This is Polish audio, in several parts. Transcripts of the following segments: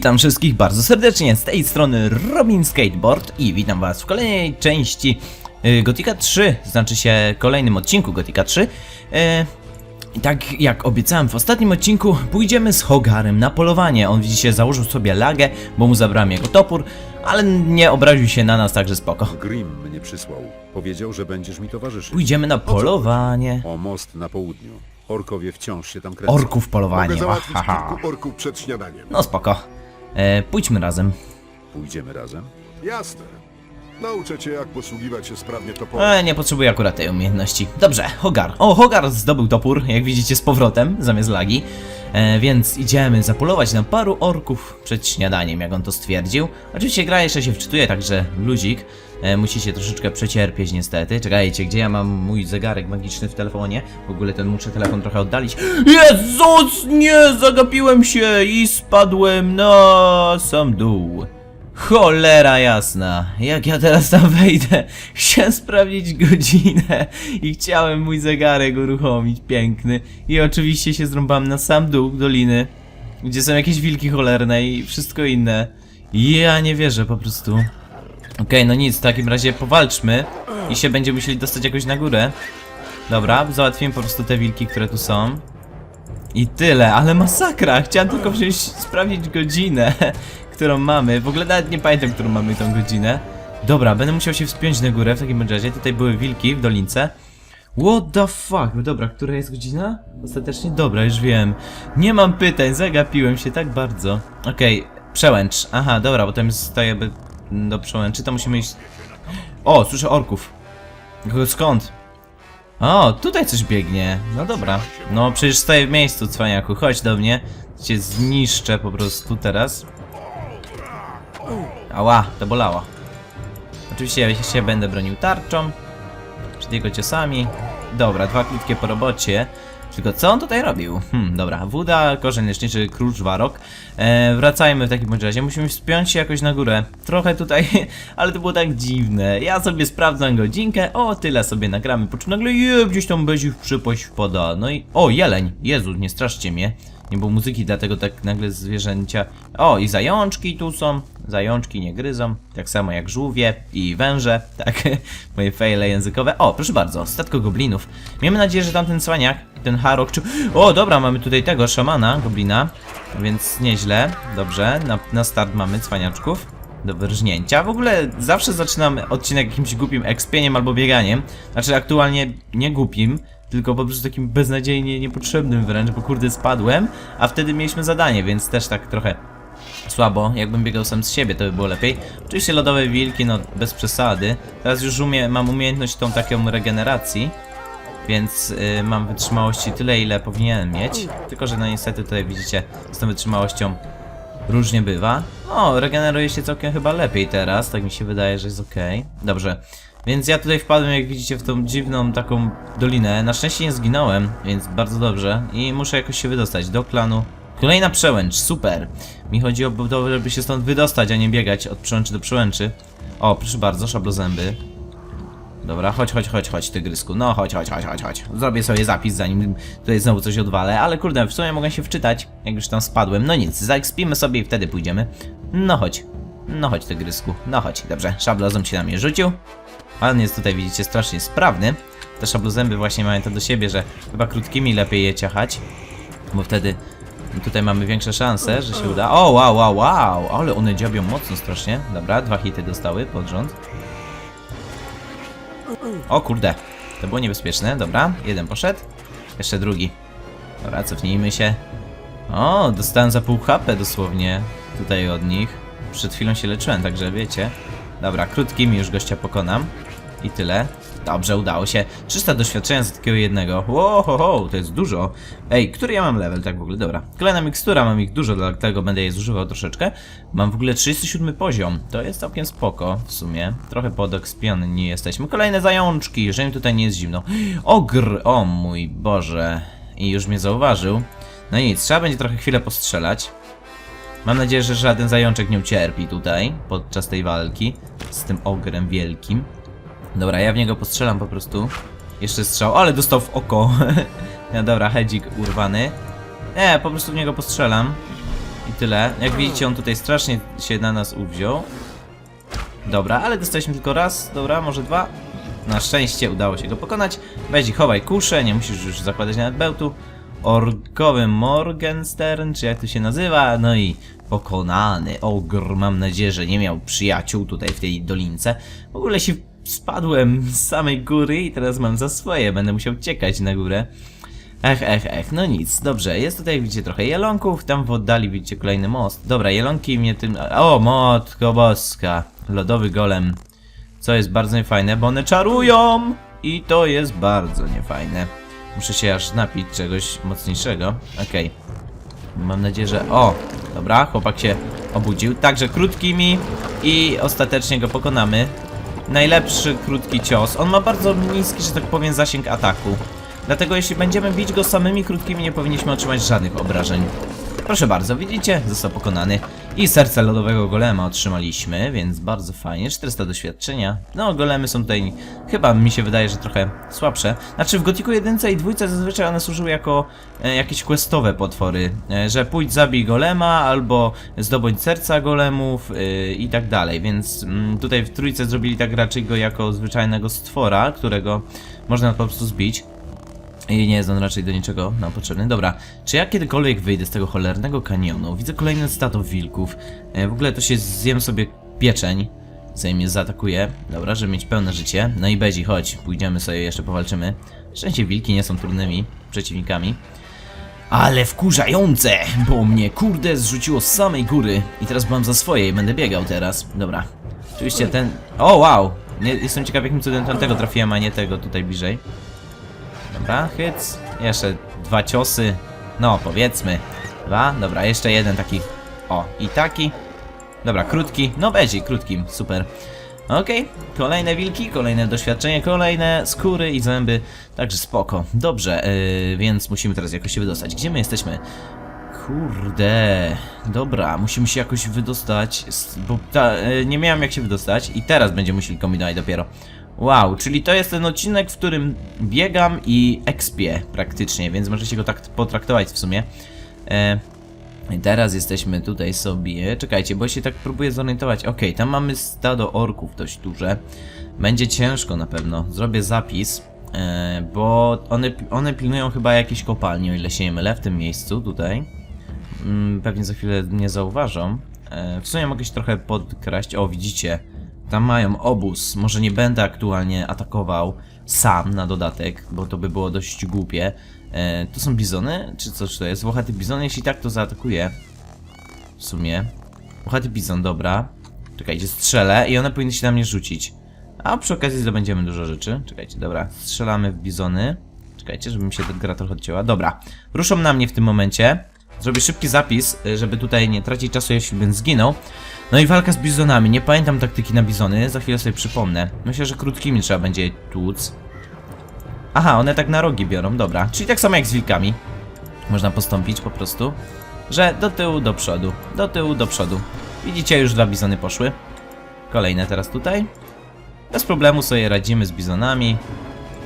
Witam wszystkich bardzo serdecznie, z tej strony Robin Skateboard i witam was w kolejnej części y, Gotika 3, znaczy się kolejnym odcinku Gotika 3. Y, i tak jak obiecałem w ostatnim odcinku, pójdziemy z Hogarem na polowanie. On widzicie założył sobie lagę, bo mu zabrałem jego topór, ale nie obraził się na nas, także spoko. Grim mnie przysłał. Powiedział, że będziesz mi towarzyszyć. Pójdziemy na polowanie. O most na południu. Orkowie wciąż się tam kręcą. Orków Mogę polowanie. załatwić Haha. kilku orków przed śniadaniem. No spoko. E, pójdźmy razem. Pójdziemy razem? Jasne. Nauczę cię, jak posługiwać się sprawnie toporem. Ale nie potrzebuję akurat tej umiejętności. Dobrze, Hogar. O, Hogar zdobył topór, jak widzicie, z powrotem, zamiast lagi. E, więc idziemy zapolować na paru orków przed śniadaniem, jak on to stwierdził. Oczywiście gra jeszcze się wczytuje, także luzik. E, musicie troszeczkę przecierpieć niestety. Czekajcie, gdzie ja mam mój zegarek magiczny w telefonie? W ogóle ten muszę telefon trochę oddalić. Jezus, nie, zagapiłem się i spadłem na sam dół. Cholera jasna, jak ja teraz tam wejdę? Chciałem sprawdzić godzinę i chciałem mój zegarek uruchomić, piękny. I oczywiście się zrąbałem na sam dół doliny, gdzie są jakieś wilki cholerne i wszystko inne. Ja nie wierzę po prostu. Okej, no nic, w takim razie powalczmy i się będziemy musieli dostać jakoś na górę. Dobra, załatwimy po prostu te wilki, które tu są. I tyle, ale masakra! Chciałem tylko wziąć, sprawdzić godzinę, którą mamy. W ogóle nawet nie pamiętam, którą mamy tą godzinę. Dobra, będę musiał się wspiąć na górę w takim razie. Tutaj były wilki w dolince. What the fuck? Dobra, która jest godzina? Ostatecznie? Dobra, już wiem. Nie mam pytań, zagapiłem się tak bardzo. Okej, przełęcz. Aha, dobra, bo tam jest to jakby do przełęczy, to musimy iść... O, słyszę orków. Skąd? O, tutaj coś biegnie. No dobra. No przecież stoję w miejscu, cwaniaku. Chodź do mnie. Cię zniszczę po prostu teraz. Ała, to bolało. Oczywiście ja się będę bronił tarczą. Przed jego ciosami. Dobra, dwa krótkie po robocie. Tylko co on tutaj robił? Hmm, dobra. Wuda, korzeń leczniczy, krucz, warok. E, wracajmy w takim razie. Musimy wspiąć się jakoś na górę. Trochę tutaj, ale to było tak dziwne. Ja sobie sprawdzam godzinkę. O, tyle sobie nagramy. Po czym nagle je, gdzieś tam będzie w przypość wpada. No i... O, jeleń! Jezu, nie straszcie mnie. Nie było muzyki, dlatego tak nagle zwierzęcia... O, i zajączki tu są. Zajączki nie gryzą. Tak samo jak żółwie i węże. Tak, moje fejle językowe. O, proszę bardzo, statko goblinów. Miejmy nadzieję, że tamten cwaniak, ten harok czy... O, dobra, mamy tutaj tego szamana, goblina. Więc nieźle. Dobrze, na, na start mamy cwaniaczków. Do wyrżnięcia. W ogóle zawsze zaczynam odcinek jakimś głupim ekspieniem albo bieganiem. Znaczy aktualnie nie głupim, tylko po prostu takim beznadziejnie niepotrzebnym wręcz, bo kurde spadłem, a wtedy mieliśmy zadanie, więc też tak trochę słabo. Jakbym biegał sam z siebie, to by było lepiej. Oczywiście lodowe wilki, no bez przesady. Teraz już umie, mam umiejętność tą taką regeneracji, więc y, mam wytrzymałości tyle, ile powinienem mieć. Tylko, że no niestety tutaj widzicie, z tą wytrzymałością różnie bywa. O, regeneruje się całkiem chyba lepiej teraz, tak mi się wydaje, że jest ok. Dobrze. Więc ja tutaj wpadłem, jak widzicie, w tą dziwną taką dolinę. Na szczęście nie zginąłem, więc bardzo dobrze. I muszę jakoś się wydostać do klanu. Kolejna przełęcz, super. Mi chodzi o to, żeby się stąd wydostać, a nie biegać od przełęczy do przełęczy. O, proszę bardzo, szablozęby. Dobra, chodź, chodź, chodź, chodź, tygrysku. No, chodź, chodź, chodź, chodź, chodź. Zrobię sobie zapis, zanim tutaj znowu coś odwalę, ale kurde, w sumie mogę się wczytać, jak już tam spadłem. No nic, zaekspimy sobie i wtedy pójdziemy. No chodź. No chodź, tygrysku. No chodź, dobrze. Szablozem się na mnie rzucił. On jest tutaj, widzicie, strasznie sprawny. Te szablozęby właśnie mają to do siebie, że chyba krótkimi lepiej je ciachać, bo wtedy tutaj mamy większe szanse, że się uda. O, wow, wow, wow, ale one dziabią mocno strasznie. Dobra, dwa hity dostały pod rząd. O kurde, to było niebezpieczne, dobra, jeden poszedł, jeszcze drugi. Dobra, cofnijmy się. O, dostałem za pół HP dosłownie tutaj od nich. Przed chwilą się leczyłem, także wiecie. Dobra, krótkimi już gościa pokonam. I tyle. Dobrze, udało się. 300 doświadczenia za takiego jednego. Wow, to jest dużo. Ej, który ja mam level tak w ogóle? Dobra. Kolejna mikstura, mam ich dużo, dlatego będę je zużywał troszeczkę. Mam w ogóle 37 poziom. To jest całkiem spoko w sumie. Trochę podekspiony nie jesteśmy. Kolejne zajączki, że mi tutaj nie jest zimno. Ogr, o mój Boże. I już mnie zauważył. No nic, trzeba będzie trochę chwilę postrzelać. Mam nadzieję, że żaden zajączek nie ucierpi tutaj podczas tej walki z tym ogrem wielkim. Dobra, ja w niego postrzelam po prostu. Jeszcze strzał, ale dostał w oko. no dobra, hedzik urwany. Nie, po prostu w niego postrzelam. I tyle. Jak widzicie, on tutaj strasznie się na nas uwziął. Dobra, ale dostaliśmy tylko raz, dobra, może dwa. Na szczęście udało się go pokonać. Weź chowaj kuszę, nie musisz już zakładać nawet bełtu. Orkowy Morgenstern, czy jak to się nazywa? No i pokonany ogr. Mam nadzieję, że nie miał przyjaciół tutaj w tej dolince. W ogóle się spadłem z samej góry i teraz mam za swoje. Będę musiał ciekać na górę. Ech, ech, ech, no nic, dobrze, jest tutaj, widzicie, trochę jelonków, tam w oddali widzicie kolejny most. Dobra, jelonki mnie tym... O, motko boska, lodowy golem, co jest bardzo niefajne, bo one czarują i to jest bardzo niefajne. Muszę się aż napić czegoś mocniejszego, okej. Mam nadzieję, że... O, dobra, chłopak się obudził, także krótkimi i ostatecznie go pokonamy. Najlepszy krótki cios, on ma bardzo niski, że tak powiem, zasięg ataku. Dlatego jeśli będziemy bić go samymi krótkimi, nie powinniśmy otrzymać żadnych obrażeń. Proszę bardzo, widzicie? Został pokonany. I serce lodowego golema otrzymaliśmy, więc bardzo fajnie. 400 doświadczenia. No, golemy są tutaj, chyba mi się wydaje, że trochę słabsze. Znaczy w Gotiku 1 i 2 zazwyczaj one służyły jako e, jakieś questowe potwory. E, że pójdź zabij golema, albo zdobądź serca golemów e, i tak dalej. Więc mm, tutaj w trójce zrobili tak raczej go jako zwyczajnego stwora, którego można po prostu zbić. I nie jest on raczej do niczego nam potrzebny. Dobra, czy ja kiedykolwiek wyjdę z tego cholernego kanionu? Widzę kolejne stado wilków. E, w ogóle to się zjem sobie pieczeń, zanim mnie zaatakuje. Dobra, żeby mieć pełne życie. No i Bezi, chodź, pójdziemy sobie jeszcze powalczymy. Szczęście wilki nie są trudnymi przeciwnikami. Ale wkurzające, bo mnie kurde zrzuciło z samej góry i teraz mam za swoje i będę biegał teraz. Dobra. Oczywiście ten... O, wow! Nie, jestem ciekaw jakim cudem tamtego trafiłem, a nie tego tutaj bliżej. Dobra, hyc. Jeszcze dwa ciosy. No, powiedzmy. Dwa. Dobra, jeszcze jeden taki. O, i taki. Dobra, krótki. No, będzie krótkim. Super. Okej, kolejne wilki, kolejne doświadczenie, kolejne skóry i zęby. Także spoko. Dobrze, yy, więc musimy teraz jakoś się wydostać. Gdzie my jesteśmy? Kurde, dobra, musimy się jakoś wydostać, bo ta, y, nie miałem jak się wydostać i teraz będziemy musieli kombinować dopiero. Wow, czyli to jest ten odcinek, w którym biegam i expię praktycznie, więc możecie go tak potraktować w sumie. E, teraz jesteśmy tutaj sobie. Czekajcie, bo się tak próbuję zorientować. Okej, tam mamy stado orków dość duże. Będzie ciężko na pewno. Zrobię zapis, e, bo one, one pilnują chyba jakiejś kopalni, o ile się nie mylę, w tym miejscu tutaj. Mm, pewnie za chwilę nie zauważą. E, w sumie mogę się trochę podkraść. O, widzicie, tam mają obóz. Może nie będę aktualnie atakował sam na dodatek, bo to by było dość głupie. E, to są bizony? Czy coś to jest? Włochaty bizon? Jeśli tak, to zaatakuję. W sumie. Włochaty bizon, dobra. Czekajcie, strzelę i one powinny się na mnie rzucić. A przy okazji zdobędziemy dużo rzeczy. Czekajcie, dobra. Strzelamy w bizony. Czekajcie, żeby mi się ta gra trochę odcięła. Dobra. Ruszą na mnie w tym momencie. Zrobię szybki zapis, y, żeby tutaj nie tracić czasu, jeśli bym zginął. No i walka z bizonami. Nie pamiętam taktyki na bizony, za chwilę sobie przypomnę. Myślę, że krótkimi trzeba będzie je tłuc. Aha, one tak na rogi biorą, dobra. Czyli tak samo jak z wilkami. Można postąpić po prostu. Że do tyłu, do przodu. Do tyłu, do przodu. Widzicie, już dwa bizony poszły. Kolejne teraz tutaj. Bez problemu sobie radzimy z bizonami.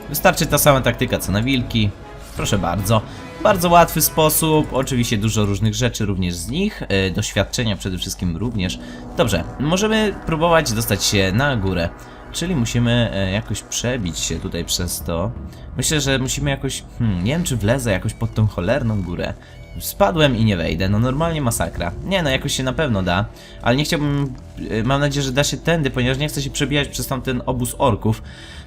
Wystarczy ta sama taktyka co na wilki. Proszę bardzo. Bardzo łatwy sposób, oczywiście dużo różnych rzeczy również z nich, e, doświadczenia przede wszystkim również. Dobrze, możemy próbować dostać się na górę, czyli musimy e, jakoś przebić się tutaj przez to. Myślę, że musimy jakoś, hmm, nie wiem czy wlezę jakoś pod tą cholerną górę. Spadłem i nie wejdę, no normalnie masakra. Nie no, jakoś się na pewno da, ale nie chciałbym, e, mam nadzieję, że da się tędy, ponieważ nie chcę się przebijać przez tamten obóz orków,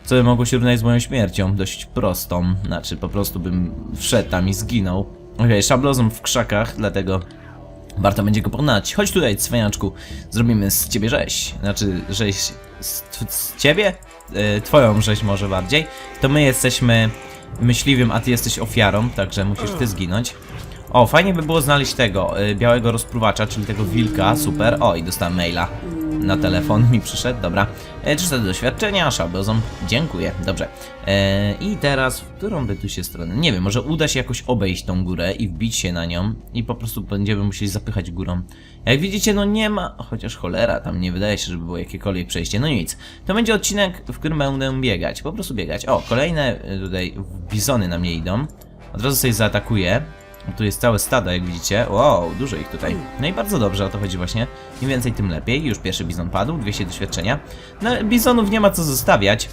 co by mogło się równać z moją śmiercią, dość prostą, znaczy po prostu bym wszedł tam i zginął. Okej, okay, szablozą w krzakach, dlatego warto będzie go pokonać. Chodź tutaj, cwaniaczku, zrobimy z ciebie rzeź, znaczy rzeź z, z ciebie? E, twoją rzeź może bardziej. To my jesteśmy myśliwym, a ty jesteś ofiarą, także musisz ty zginąć. O, fajnie by było znaleźć tego, y, białego rozpruwacza, czyli tego wilka, super. O, i dostałem maila na telefon, mi przyszedł, dobra. E, 300 doświadczenia, szablozą, dziękuję, dobrze. E, I teraz, w którą by tu się stronę? Nie wiem, może uda się jakoś obejść tą górę i wbić się na nią i po prostu będziemy musieli zapychać górą. Jak widzicie, no nie ma, chociaż cholera, tam nie wydaje się, żeby było jakiekolwiek przejście, no nic. To będzie odcinek, w którym będę biegać, po prostu biegać. O, kolejne y, tutaj bizony na mnie idą. Od razu sobie zaatakuję. Tu jest całe stada, jak widzicie. Wow, dużo ich tutaj. No i bardzo dobrze, o to chodzi właśnie. Im więcej, tym lepiej. Już pierwszy bizon padł, 200 doświadczenia. No, bizonów nie ma co zostawiać.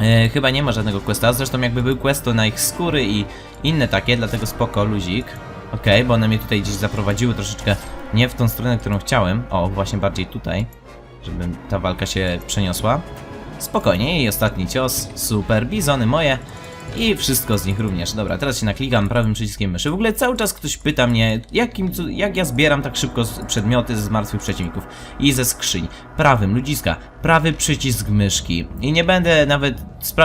E, chyba nie ma żadnego questa, zresztą jakby był quest to na ich skóry i inne takie, dlatego spoko, luzik. Okej, bo one mnie tutaj gdzieś zaprowadziły troszeczkę nie w tą stronę, którą chciałem. O, właśnie bardziej tutaj, żeby ta walka się przeniosła. Spokojnie i ostatni cios, super, bizony moje i wszystko z nich również. Dobra, teraz się naklikam prawym przyciskiem myszy. W ogóle cały czas ktoś pyta mnie, jakim, jak ja zbieram tak szybko przedmioty z martwych przeciwników i ze skrzyń. Prawym, ludziska, prawy przycisk myszki. I nie będę nawet,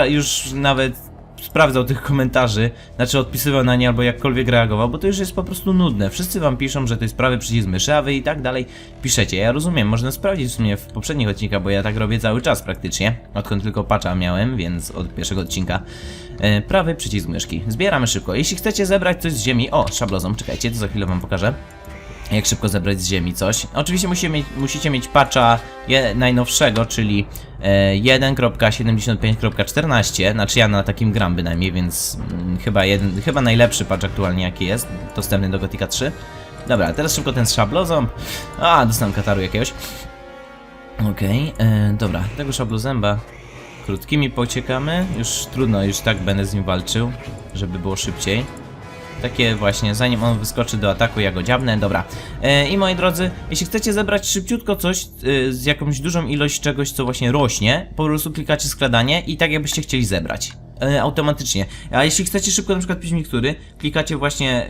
już nawet sprawdzał tych komentarzy, znaczy odpisywał na nie albo jakkolwiek reagował, bo to już jest po prostu nudne. Wszyscy wam piszą, że to jest prawy przycisk myszy, a wy i tak dalej piszecie. Ja rozumiem, można sprawdzić w sumie w poprzednich odcinkach, bo ja tak robię cały czas praktycznie, odkąd tylko patcha miałem, więc od pierwszego odcinka. E, prawy przycisk myszki. Zbieramy szybko. Jeśli chcecie zebrać coś z ziemi, o, szablozą, czekajcie, to za chwilę wam pokażę jak szybko zebrać z ziemi coś. Oczywiście musicie mieć, musicie mieć patcha je, najnowszego, czyli e, 1.75.14, znaczy ja na takim gram bynajmniej, więc mm, chyba, jeden, chyba najlepszy patch aktualnie jaki jest, dostępny do Gotika 3. Dobra, teraz szybko ten z szablozą. A, dostałem kataru jakiegoś. Okej, e, dobra, tego szablozęba krótkimi pociekamy. Już trudno, już tak będę z nim walczył, żeby było szybciej. Takie właśnie, zanim on wyskoczy do ataku, ja go dziabnę, dobra. E, I moi drodzy, jeśli chcecie zebrać szybciutko coś e, z jakąś dużą ilość czegoś, co właśnie rośnie, po prostu klikacie skradanie i tak jakbyście chcieli zebrać. E, automatycznie. A jeśli chcecie szybko na przykład pić miktury, klikacie właśnie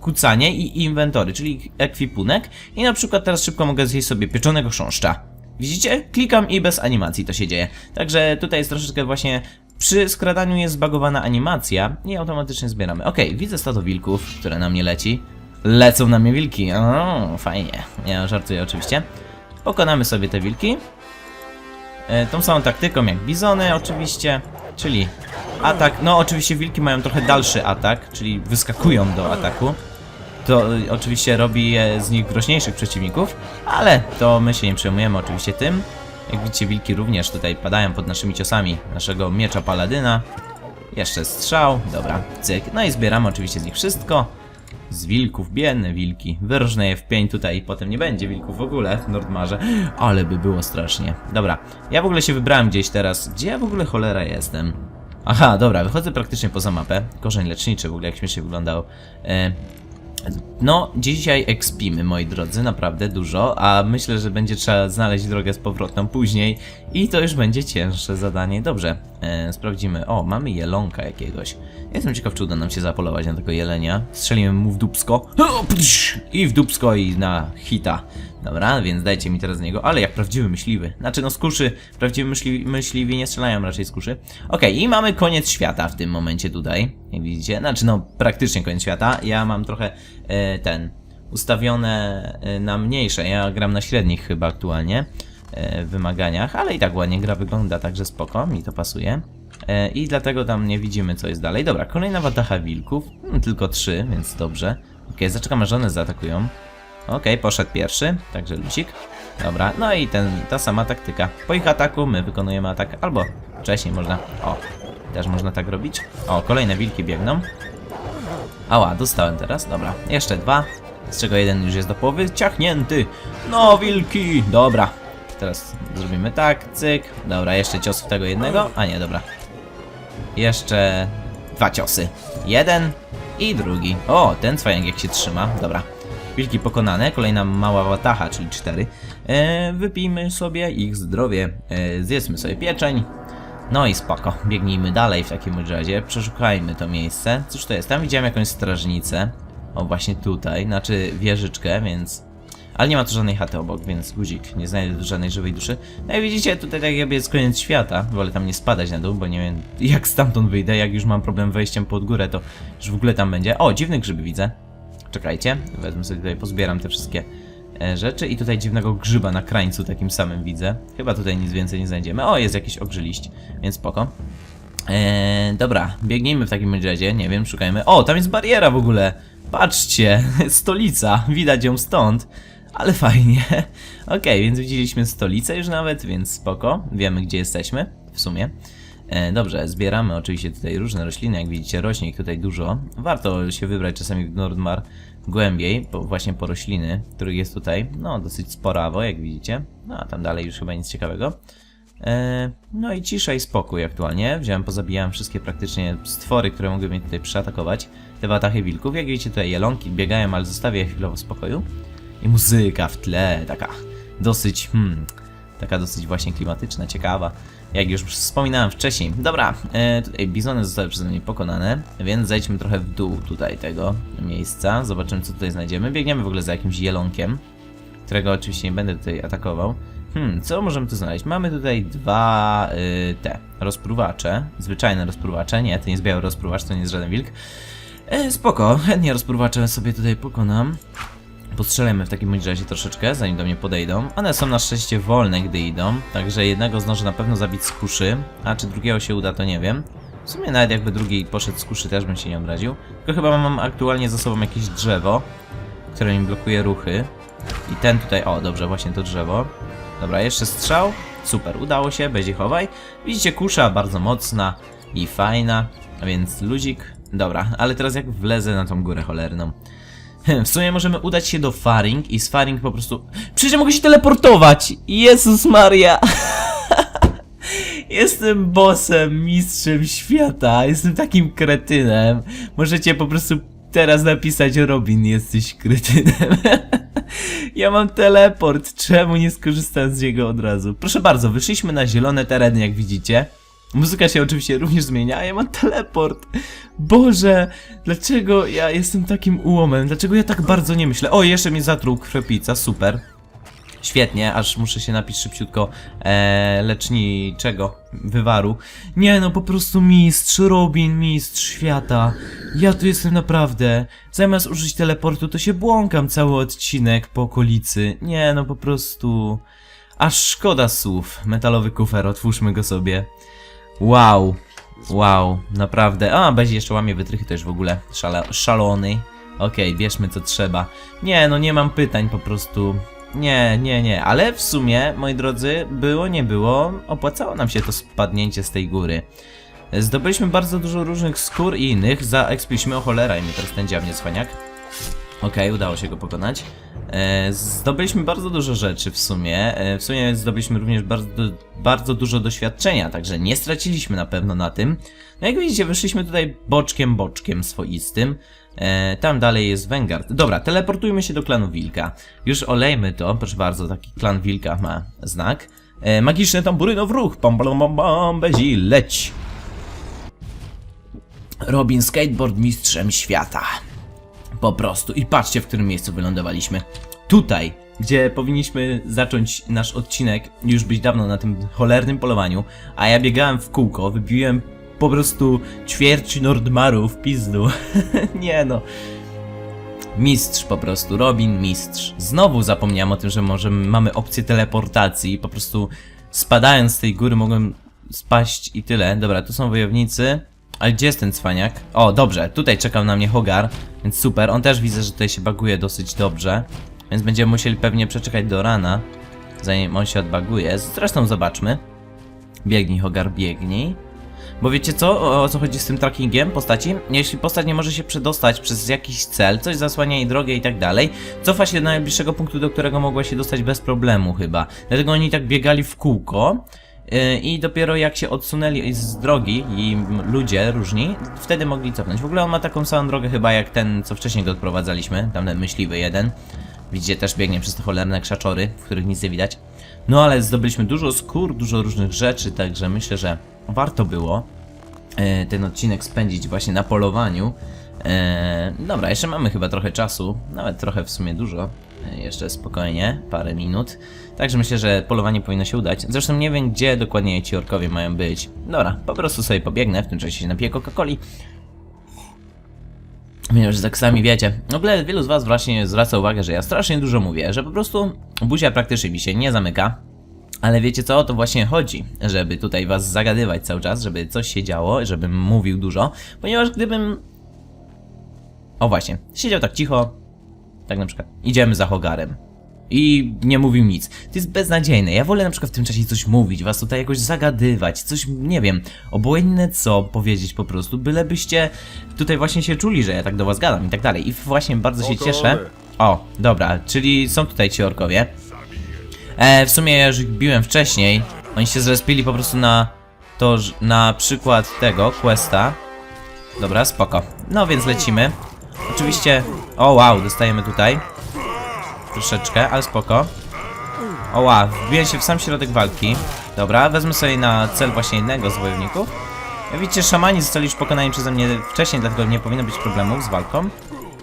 kucanie i inwentory, czyli ekwipunek i na przykład teraz szybko mogę zjeść sobie pieczonego chrząszcza. Widzicie? Klikam i bez animacji to się dzieje. Także tutaj jest troszeczkę właśnie przy skradaniu jest zbagowana animacja i automatycznie zbieramy. Okej, widzę stado wilków, które na mnie leci. Lecą na mnie wilki. O, fajnie. Ja żartuję oczywiście. Pokonamy sobie te wilki. E, tą samą taktyką jak bizony oczywiście, czyli atak. No oczywiście wilki mają trochę dalszy atak, czyli wyskakują do ataku. To y, oczywiście robi z nich groźniejszych przeciwników, ale to my się nie przejmujemy oczywiście tym. Jak widzicie, wilki również tutaj padają pod naszymi ciosami naszego miecza paladyna. Jeszcze strzał, dobra, cyk. No i zbieramy oczywiście z nich wszystko. Z wilków, biedne wilki. Wyróżnę je w pień tutaj i potem nie będzie wilków w ogóle w Nordmarze. Ale by było strasznie. Dobra, ja w ogóle się wybrałem gdzieś teraz. Gdzie ja w ogóle cholera jestem? Aha, dobra, wychodzę praktycznie poza mapę. Korzeń leczniczy w ogóle, jak śmiesznie wyglądał. E, no, dzisiaj ekspimy, moi drodzy, naprawdę dużo, a myślę, że będzie trzeba znaleźć drogę z powrotem później i to już będzie cięższe zadanie. Dobrze, e, sprawdzimy. O, mamy jelonka jakiegoś. Jestem ciekaw, czy uda nam się zapolować na tego jelenia. Strzelimy mu w dupsko. O, psz, I w dupsko i na hita. Dobra, więc dajcie mi teraz niego, ale jak prawdziwy myśliwy. Znaczy, no z kuszy, prawdziwi myśli, myśliwi nie strzelają raczej z kuszy. Okej, i mamy koniec świata w tym momencie tutaj, jak widzicie. Znaczy, no praktycznie koniec świata. Ja mam trochę e, ten ustawione e, na mniejsze. Ja gram na średnich chyba aktualnie wymaganiach, ale i tak ładnie gra wygląda, także spoko, mi to pasuje. E, I dlatego tam nie widzimy, co jest dalej. Dobra, kolejna watacha wilków. Hmm, tylko trzy, więc dobrze. Okej, zaczekam, aż one zaatakują. Okej, poszedł pierwszy, także lusik. Dobra, no i ten, ta sama taktyka. Po ich ataku my wykonujemy atak, albo wcześniej można. O, też można tak robić. O, kolejne wilki biegną. Ała, dostałem teraz, dobra. Jeszcze dwa, z czego jeden już jest do połowy ciachnięty. No, wilki! Dobra. Teraz zrobimy tak, cyk. Dobra, jeszcze cios w tego jednego. A nie, dobra. Jeszcze dwa ciosy. Jeden i drugi. O, ten cwajek jak się trzyma. Dobra. Wilki pokonane, kolejna mała watacha, czyli cztery. E, wypijmy sobie ich zdrowie. E, zjedzmy sobie pieczeń. No i spoko, biegnijmy dalej w takim razie, przeszukajmy to miejsce. Cóż to jest? Tam widziałem jakąś strażnicę. O, właśnie tutaj, znaczy wieżyczkę, więc... Ale nie ma tu żadnej chaty obok, więc guzik, nie znajdę tu żadnej żywej duszy. No i widzicie, tutaj tak jakby jest koniec świata. Wolę tam nie spadać na dół, bo nie wiem jak stamtąd wyjdę. Jak już mam problem wejściem pod górę, to już w ogóle tam będzie. O, dziwne grzyby widzę. Czekajcie, wezmę sobie tutaj, pozbieram te wszystkie e, rzeczy i tutaj dziwnego grzyba na krańcu takim samym widzę. Chyba tutaj nic więcej nie znajdziemy. O, jest jakiś ogrzyliść, więc spoko. Eee, dobra, biegnijmy w takim razie, nie wiem, szukajmy. O, tam jest bariera w ogóle! Patrzcie, stolica, widać ją stąd, ale fajnie. Okej, więc widzieliśmy stolicę już nawet, więc spoko, wiemy gdzie jesteśmy, w sumie. E, dobrze, zbieramy oczywiście tutaj różne rośliny, jak widzicie rośnie ich tutaj dużo. Warto się wybrać czasami w Nordmar głębiej, po, właśnie po rośliny, których jest tutaj, no dosyć sporawo, jak widzicie. No a tam dalej już chyba nic ciekawego. E, no i cisza i spokój aktualnie. Wziąłem, pozabijałem wszystkie praktycznie stwory, które mogły mnie tutaj przyatakować. Te watachy wilków. Jak widzicie tutaj jelonki biegają, ale zostawię je chwilowo w spokoju. I muzyka w tle, taka dosyć, hmm, taka dosyć właśnie klimatyczna, ciekawa. Jak już wspominałem wcześniej. Dobra, e, tutaj bizony zostały przeze mnie pokonane, więc zejdźmy trochę w dół tutaj tego miejsca. Zobaczymy co tutaj znajdziemy. Biegniemy w ogóle za jakimś jelonkiem, którego oczywiście nie będę tutaj atakował. Hmm, co możemy tu znaleźć? Mamy tutaj dwa y, te rozpruwacze, zwyczajne rozpruwacze. Nie, to nie jest biały rozpruwacz, to nie jest żaden wilk. E, spoko, chętnie rozpruwacze sobie tutaj pokonam. Postrzelemy w takim razie troszeczkę, zanim do mnie podejdą. One są na szczęście wolne, gdy idą, także jednego zdążę na pewno zabić z kuszy, a czy drugiego się uda, to nie wiem. W sumie nawet jakby drugi poszedł z kuszy, też bym się nie obraził. Tylko chyba mam aktualnie za sobą jakieś drzewo, które mi blokuje ruchy. I ten tutaj, o dobrze, właśnie to drzewo. Dobra, jeszcze strzał. Super, udało się, będzie chowaj. Widzicie, kusza bardzo mocna i fajna, a więc luzik. Dobra, ale teraz jak wlezę na tą górę cholerną. W sumie możemy udać się do Faring i z Faring po prostu... Przecież mogę się teleportować! Jezus Maria! Jestem bossem, mistrzem świata, jestem takim kretynem. Możecie po prostu teraz napisać Robin, jesteś kretynem. ja mam teleport, czemu nie skorzystam z niego od razu? Proszę bardzo, wyszliśmy na zielone tereny, jak widzicie. Muzyka się oczywiście również zmienia, a ja mam teleport. Boże, dlaczego ja jestem takim ułomem? Dlaczego ja tak bardzo nie myślę? O, jeszcze mnie zatruł krwepica, super. Świetnie, aż muszę się napić szybciutko e, leczniczego wywaru. Nie no, po prostu mistrz, Robin, mistrz świata. Ja tu jestem naprawdę. Zamiast użyć teleportu, to się błąkam cały odcinek po okolicy. Nie no, po prostu... Aż szkoda słów. Metalowy kufer, otwórzmy go sobie. Wow. Wow, naprawdę. A, Bezi jeszcze łamie wytrychy, już w ogóle szale, szalony. Okej, bierzmy co trzeba. Nie, no nie mam pytań po prostu. Nie, nie, nie, ale w sumie, moi drodzy, było, nie było, opłacało nam się to spadnięcie z tej góry. Zdobyliśmy bardzo dużo różnych skór i innych, zaekspiliśmy o cholera i mnie teraz ten dziabnie cwaniak. Okej, udało się go pokonać. E, zdobyliśmy bardzo dużo rzeczy w sumie. E, w sumie zdobyliśmy również bardzo, bardzo dużo doświadczenia, także nie straciliśmy na pewno na tym. No jak widzicie, wyszliśmy tutaj boczkiem, boczkiem swoistym. E, tam dalej jest Vanguard. Dobra, teleportujmy się do klanu Wilka. Już olejmy to, proszę bardzo, taki klan Wilka ma znak. Magiczne tamburyno w ruch, pam pam pam pam, bezi, leć. Robin Skateboard mistrzem świata. Po prostu. I patrzcie, w którym miejscu wylądowaliśmy. Tutaj, gdzie powinniśmy zacząć nasz odcinek, już być dawno na tym cholernym polowaniu, a ja biegałem w kółko, wybiłem po prostu ćwierć Nordmaru w pizdu. Nie no. Mistrz po prostu, Robin mistrz. Znowu zapomniałem o tym, że może mamy opcję teleportacji. Po prostu spadając z tej góry mogłem spaść i tyle. Dobra, tu są wojownicy. Ale gdzie jest ten cwaniak? O, dobrze, tutaj czekał na mnie Hogar, więc super. On też widzę, że tutaj się baguje dosyć dobrze. Więc będziemy musieli pewnie przeczekać do rana, zanim on się odbaguje. Zresztą zobaczmy. Biegnij, Hogar, biegnij. Bo wiecie co? O, o co chodzi z tym trackingiem postaci? Jeśli postać nie może się przedostać przez jakiś cel, coś zasłania jej drogę i tak dalej, cofa się do najbliższego punktu, do którego mogła się dostać bez problemu chyba. Dlatego oni tak biegali w kółko. Yy, I dopiero jak się odsunęli z drogi i ludzie różni, wtedy mogli cofnąć. W ogóle on ma taką samą drogę chyba jak ten, co wcześniej go odprowadzaliśmy, tamten myśliwy jeden. Widzicie, też biegnie przez te cholerne krzaczory, w których nic nie widać. No ale zdobyliśmy dużo skór, dużo różnych rzeczy, także myślę, że warto było e, ten odcinek spędzić właśnie na polowaniu. E, dobra, jeszcze mamy chyba trochę czasu, nawet trochę w sumie dużo. Jeszcze spokojnie, parę minut. Także myślę, że polowanie powinno się udać. Zresztą nie wiem, gdzie dokładnie ci orkowie mają być. Dobra, po prostu sobie pobiegnę, w tym czasie się napiję Coca-Coli. Że tak sami wiecie. W ogóle wielu z was właśnie zwraca uwagę, że ja strasznie dużo mówię, że po prostu buzia praktycznie mi się nie zamyka. Ale wiecie co, o to właśnie chodzi, żeby tutaj was zagadywać cały czas, żeby coś się działo, żebym mówił dużo, ponieważ gdybym... O właśnie, siedział tak cicho, tak na przykład, idziemy za Hogarem. i nie mówił nic. To jest beznadziejne. Ja wolę na przykład w tym czasie coś mówić, was tutaj jakoś zagadywać, coś, nie wiem, obojętne co powiedzieć po prostu, bylebyście tutaj właśnie się czuli, że ja tak do was gadam i tak dalej. I właśnie bardzo się Gotowe. cieszę. O, dobra, czyli są tutaj ci orkowie. E, w sumie ja już ich biłem wcześniej. Oni się zrespili po prostu na to, na przykład tego questa. Dobra, spoko. No więc lecimy. Oczywiście. O wow, dostajemy tutaj. Troszeczkę, ale spoko. O wow, wbiję się w sam środek walki. Dobra, wezmę sobie na cel właśnie jednego z wojowników. Jak widzicie, szamani zostali już pokonani przeze mnie wcześniej, dlatego nie powinno być problemów z walką.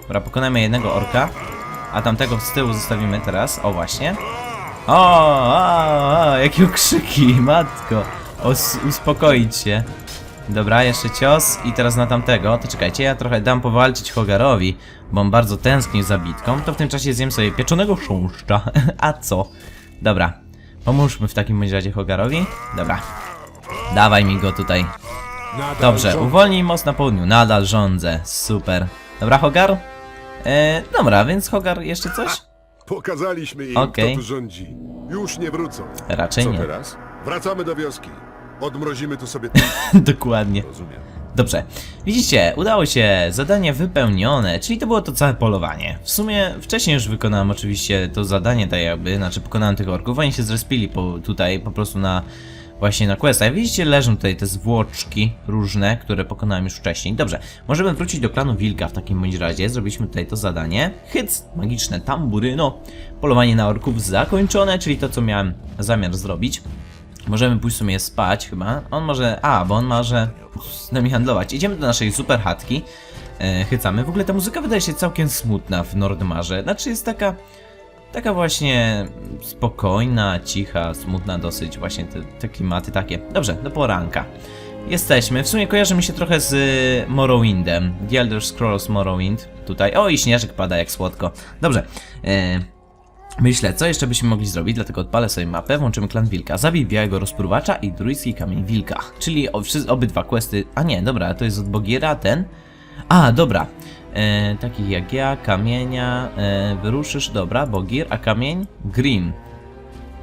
Dobra, pokonamy jednego orka. A tamtego z tyłu zostawimy teraz. O właśnie. O, o, o jakie okrzyki, matko. Os, uspokoić się. Dobra, jeszcze cios i teraz na tamtego. To czekajcie, ja trochę dam powalczyć Hogarowi, bo on bardzo tęsknił za bitką. To w tym czasie zjem sobie pieczonego chrząszcza. A co? Dobra, pomóżmy w takim razie Hogarowi. Dobra, dawaj mi go tutaj. Dobrze, uwolnij most na południu. Nadal rządzę, super. Dobra, Hogar? E, dobra, więc Hogar, jeszcze coś? Pokazaliśmy im, Okej. kto tu rządzi. Już nie wrócą. Raczej Co nie. teraz? Wracamy do wioski. Odmrozimy tu sobie Dokładnie. Rozumiem. Dobrze. Widzicie, udało się, zadanie wypełnione, czyli to było to całe polowanie. W sumie wcześniej już wykonałem oczywiście to zadanie, tak jakby, znaczy pokonałem tych orków, oni się zrespili po, tutaj po prostu na właśnie na questa. Jak widzicie, leżą tutaj te zwłoczki różne, które pokonałem już wcześniej. Dobrze, możemy wrócić do klanu Wilka w takim bądź razie, zrobiliśmy tutaj to zadanie. Hyc, magiczne tamburyno, polowanie na orków zakończone, czyli to co miałem zamiar zrobić. Możemy pójść sobie spać chyba. On może. A, bo on może z nami handlować. Idziemy do naszej super chatki. E, chycamy. W ogóle ta muzyka wydaje się całkiem smutna w Nordmarze. Znaczy jest taka. Taka właśnie spokojna, cicha, smutna dosyć. Właśnie te, te klimaty takie. Dobrze, do poranka. Jesteśmy. W sumie kojarzy mi się trochę z y, Morrowindem. The Elder Scrolls Morrowind. Tutaj. O, i śnieżek pada jak słodko. Dobrze. E, Myślę, co jeszcze byśmy mogli zrobić, dlatego odpalę sobie mapę, włączymy klan wilka, zabij białego rozpruwacza i druidski kamień wilka. Czyli obydwa questy, a nie, dobra, to jest od Bogiera ten. A, dobra, e, takich jak ja, kamienia, e, wyruszysz, dobra, Bogir, a kamień? Grim.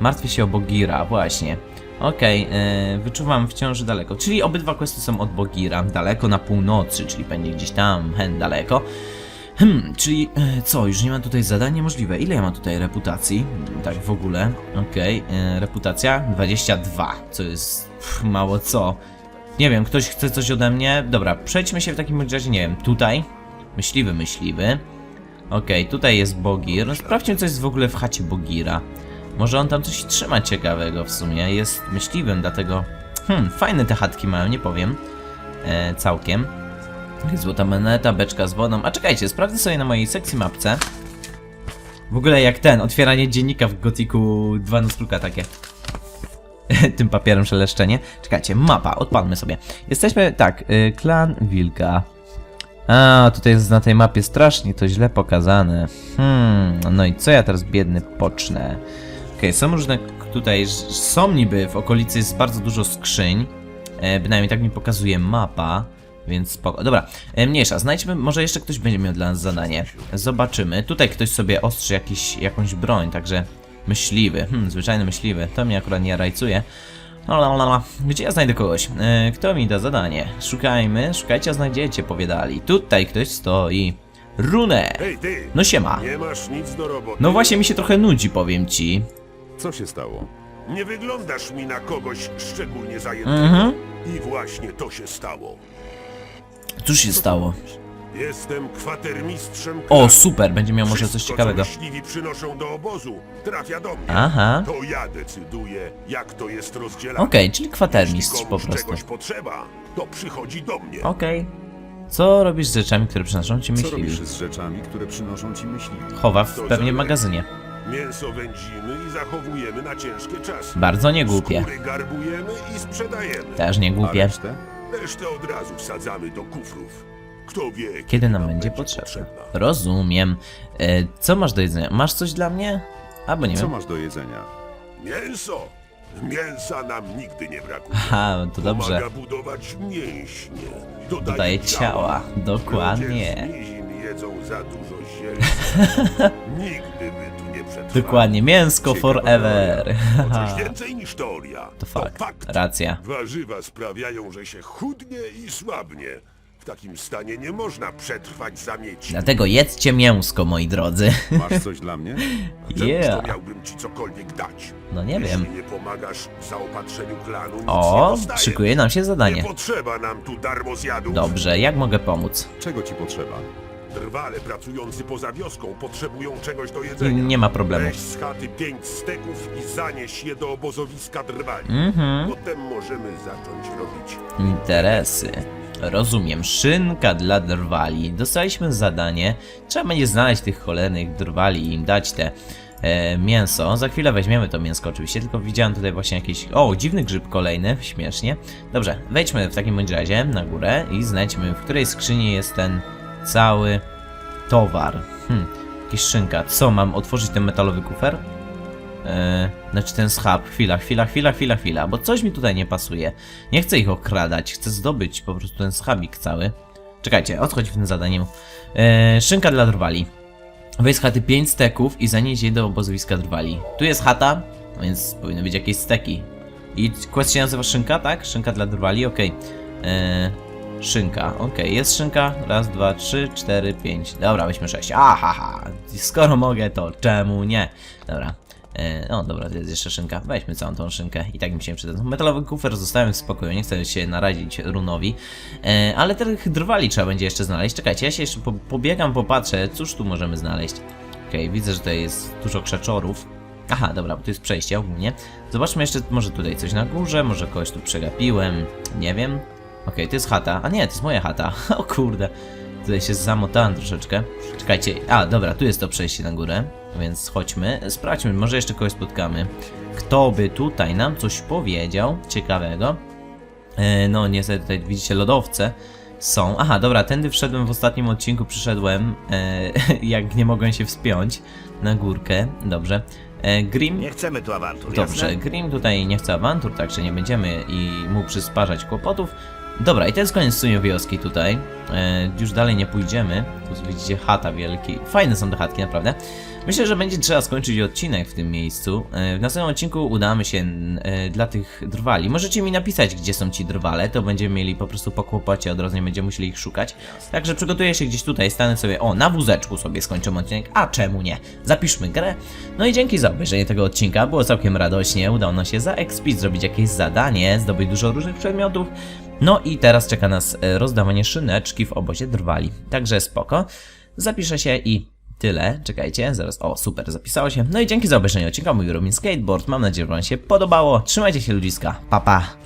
Martwię się o Bogira, właśnie. Okej, e, wyczuwam wciąż daleko, czyli obydwa questy są od Bogira, daleko na północy, czyli będzie gdzieś tam, hen daleko. Hmm, czyli e, co, już nie mam tutaj zadań niemożliwe. Ile ja mam tutaj reputacji? Tak w ogóle. Okej, e, reputacja 22, co jest pff, mało co. Nie wiem, ktoś chce coś ode mnie? Dobra, przejdźmy się w takim razie, nie wiem, tutaj. Myśliwy, myśliwy. Okej, tutaj jest Bogir. No, sprawdźmy, co jest w ogóle w chacie Bogira. Może on tam coś trzyma ciekawego w sumie. Jest myśliwym, dlatego... Hmm, fajne te chatki mają, nie powiem. E, całkiem. Złota moneta, beczka z wodą. A czekajcie, sprawdzę sobie na mojej sekcji mapce. W ogóle jak ten, otwieranie dziennika w Gotiku 2 Nuzkruka takie. Tym papierem szeleszczenie. Czekajcie, mapa, odpalmy sobie. Jesteśmy, tak, y, klan Wilka. A, tutaj jest na tej mapie strasznie to źle pokazane. Hmm, no i co ja teraz biedny pocznę? Okej, są różne tutaj, są niby w okolicy jest bardzo dużo skrzyń. E, bynajmniej tak mi pokazuje mapa. Więc spoko. Dobra, e, mniejsza. Znajdźmy, może jeszcze ktoś będzie miał dla nas zadanie. Zobaczymy. Tutaj ktoś sobie ostrzy jakiś, jakąś broń, także myśliwy. Hmm, zwyczajny myśliwy. To mnie akurat nie rajcuje. No. Gdzie ja znajdę kogoś? E, kto mi da zadanie? Szukajmy, szukajcie, a znajdziecie, powiadali. Tutaj ktoś stoi. Runę! No siema. Nie masz nic do roboty. No właśnie mi się trochę nudzi, powiem ci. Co się stało? Nie wyglądasz mi na kogoś szczególnie zajętego. Mhm. I właśnie to się stało. Cóż się stało? Jestem kwatermistrzem O, super, będzie miał może coś ciekawego. Co myśliwi przynoszą do obozu, trafia do mnie. Aha. To ja decyduję, jak to jest rozdzielane. Okej, czyli Jeśli kwatermistrz po prostu. czegoś potrzeba, to przychodzi do mnie. Okej. Co robisz z rzeczami, które przynoszą ci Co myśliwi? robisz z rzeczami, które przynoszą ci myśli? Chowa w pewnie w magazynie. Mięso wędzimy i zachowujemy na ciężkie czasy. Bardzo niegłupie. Skóry garbujemy i sprzedajemy. Też nie A resztę? Resztę od razu wsadzamy do kufrów. Kto wie, Kiedy nam będzie potrzebne. Rozumiem. E, co masz do jedzenia? Masz coś dla mnie? Albo nie Co wiem. masz do jedzenia? Mięso! Mięsa nam nigdy nie brakuje. Aha, to dobrze. Pomaga budować mięśnie. Dodaje, Dodaje ciała. Dokładnie. Ludzie z nizin jedzą za dużo zielska. Nigdy by tu nie przetrwali. Dokładnie, mięsko Ciekawa forever. teoria. To coś więcej niż teoria. To fakt. Racja. Warzywa sprawiają, że się chudnie i słabnie. W takim stanie nie można przetrwać zamieci. Dlatego jedzcie mięsko, moi drodzy. Masz coś dla mnie? Czemuż to Yeah. miałbym ci cokolwiek dać? No nie Jeśli wiem. nie pomagasz w zaopatrzeniu klanu, nic nie O, dostajesz. szykuje nam się Nie zadanie. potrzeba nam tu darmozjadów. Dobrze, jak mogę pomóc? Czego ci potrzeba? Drwale pracujący poza wioską potrzebują czegoś do jedzenia. Nie ma problemu. Weź z chaty pięć steków i zanieś je do obozowiska drwali. Mhm. Potem możemy zacząć robić. Interesy. Rozumiem. Szynka dla drwali. Dostaliśmy zadanie. Trzeba będzie znaleźć tych cholernych drwali i im dać te e, mięso. Za chwilę weźmiemy to mięsko oczywiście, tylko widziałem tutaj właśnie jakiś... O, dziwny grzyb kolejny, śmiesznie. Dobrze, wejdźmy w takim bądź razie na górę i znajdźmy, w której skrzyni jest ten cały towar. Hmm, jakiś szynka. Co, mam otworzyć ten metalowy kufer? Eee, znaczy ten schab, chwila, chwila, chwila, chwila, chwila, bo coś mi tutaj nie pasuje. Nie chcę ich okradać, chcę zdobyć po prostu ten schabik cały. Czekajcie, odchodź w tym zadaniu. Eee, szynka dla drwali. Weź z chaty 5 steków i zanieś je do obozowiska drwali. Tu jest chata, więc powinny być jakieś steki. I quest się nazywa szynka, tak? Szynka dla drwali, okej. Eee, szynka, okej, jest szynka. Raz, dwa, trzy, cztery, pięć. Dobra, weźmy sześć. Aha, ha. skoro mogę, to czemu nie? Dobra. E, no dobra, jest jeszcze szynka. Weźmy całą tą szynkę i tak mi się przyda. Metalowy kufer zostawiam w spokoju, nie chcę się narazić runowi. E, ale tych drwali trzeba będzie jeszcze znaleźć. Czekajcie, ja się jeszcze po, pobiegam, popatrzę, cóż tu możemy znaleźć. Okej, widzę, że tutaj jest dużo krzaczorów. Aha, dobra, bo tu jest przejście ogólnie. Zobaczmy jeszcze, może tutaj coś na górze, może kogoś tu przegapiłem, nie wiem. Okej, to jest chata. A nie, to jest moja chata. O kurde. Tutaj się zamotałem troszeczkę. Czekajcie. A, dobra, tu jest to przejście na górę. Więc chodźmy. Sprawdźmy, może jeszcze kogoś spotkamy. Kto by tutaj nam coś powiedział ciekawego? E, no, niestety tutaj widzicie lodowce są. Aha, dobra, tędy wszedłem w ostatnim odcinku, przyszedłem, e, jak nie mogłem się wspiąć na górkę. Dobrze. E, Grim Nie chcemy tu awantur, Dobrze, jasne? Grim tutaj nie chce awantur, także nie będziemy i mu przysparzać kłopotów. Dobra, i to jest koniec w sumie wioski tutaj. E, już dalej nie pójdziemy. Tu widzicie chata wielki. Fajne są te chatki, naprawdę. Myślę, że będzie trzeba skończyć odcinek w tym miejscu. E, w następnym odcinku udamy się e, dla tych drwali. Możecie mi napisać, gdzie są ci drwale, to będziemy mieli po prostu po kłopocie, od razu nie będziemy musieli ich szukać. Także przygotuję się gdzieś tutaj, stanę sobie, o, na wózeczku sobie skończymy odcinek, a czemu nie? Zapiszmy grę. No i dzięki za obejrzenie tego odcinka, było całkiem radośnie, udało nam się zaekspić, zrobić jakieś zadanie, zdobyć dużo różnych przedmiotów. No i teraz czeka nas e, rozdawanie szyneczki w obozie drwali. Także spoko. Zapiszę się i tyle. Czekajcie, zaraz. O, super, zapisało się. No i dzięki za obejrzenie odcinka. Mój Robin Skateboard. Mam nadzieję, że Wam się podobało. Trzymajcie się ludziska. Pa, pa.